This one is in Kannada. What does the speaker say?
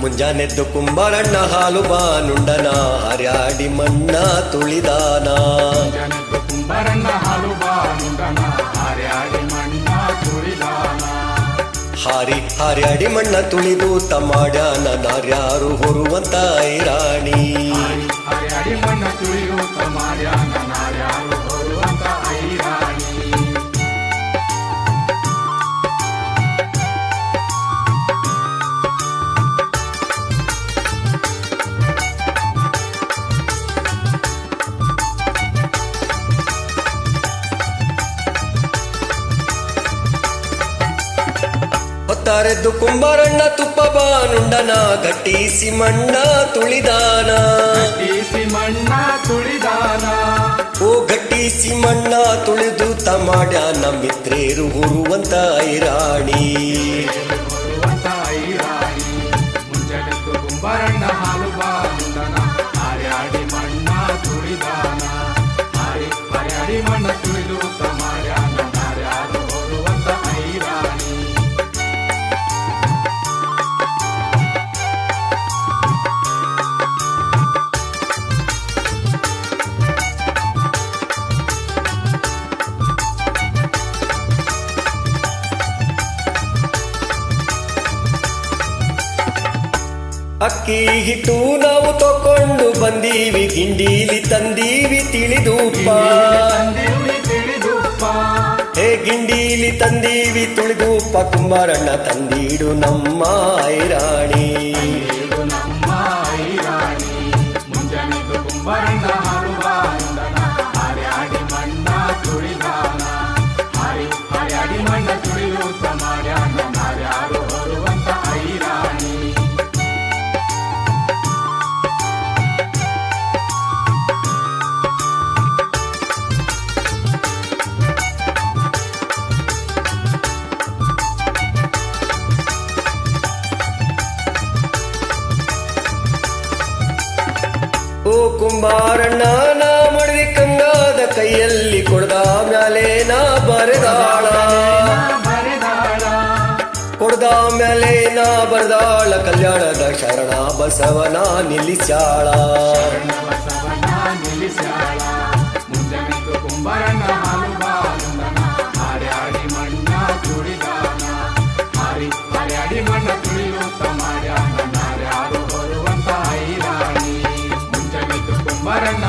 ಮುಂಜಾನೆದ್ದು ಕುಂಬಾರಣ್ಣ ಹಾಲು ಬಾನುಂಡನ ಹರ್ಯಾಡಿ ಮಣ್ಣ ತುಳಿದಾನ. ಕುಂಬಾರಣ್ಣ ಹಾಲು ಬಾನುಂಡನ ಹಾರ್ಯಾಡಿ ಮಣ್ಣ ತುಳಿದಾನ. ಹಾರಿ ಹಾರ್ಯಾಡಿ ಮಣ್ಣ ತುಳಿದು ತಮಾಡ್ಯಾನ ನಾರ್ಯಾರು ಹೊರುವಂತ ಐರಾಣಿ ಹಾರ್ಯಾಡಿ ಮಣ್ಣ ತುಳಿದು ಮಾಡ್ಯಾನ ಹೊತ್ತಾರೆದ್ದು ಕುಂಬಾರಣ್ಣ ತುಪ್ಪ ಬಾನುಂಡನ ಗಟ್ಟಿ ಮಣ್ಣ ತುಳಿದಾನ. ಮಣ್ಣ ತುಳಿದಾನ. ಓ ಗಟ್ಟಿ ಮಣ್ಣ ತುಳಿದು ತಮಾಡ್ಯಾನ ಮಿತ್ರೇರು ಗುರುವಂತ ಐರಾಣಿ ಅಕ್ಕಿ ಹಿಟ್ಟು ನಾವು ತಕೊಂಡು ಬಂದೀವಿ, ಗಿಂಡೀಲಿ ತಂದೀವಿ ತಿಳಿದೂಪ ಹೇ, ಗಿಂಡೀಲಿ ತಂದೀವಿ ತುಳಿದೂಪ ಕುಂಬಾರಣ್ಣ ತಂದೀಡು ನಮ್ಮ ಐರಾಣಿ ಇದು ಕುಂಬಾರಣ್ಣ ನಾ ಮಡದಿ ಕಂಗಾದ ಕೈಯಲ್ಲಿ ಕೊಡ್ದ ಮ್ಯಾಲೆ ನಾ ಬರೆದಾಳ. ಕೊಡದ ಮ್ಯಾಲೆ ನಾ ಬರೆದಾಳ, ಕಲ್ಯಾಣದ ಶರಣ ಬಸವನ ನಿಲ್ಲಿಸ್ಯಾಳ. ಮುಂಜಾನೆ ಕುಂಬರಣ್ಣ. மரண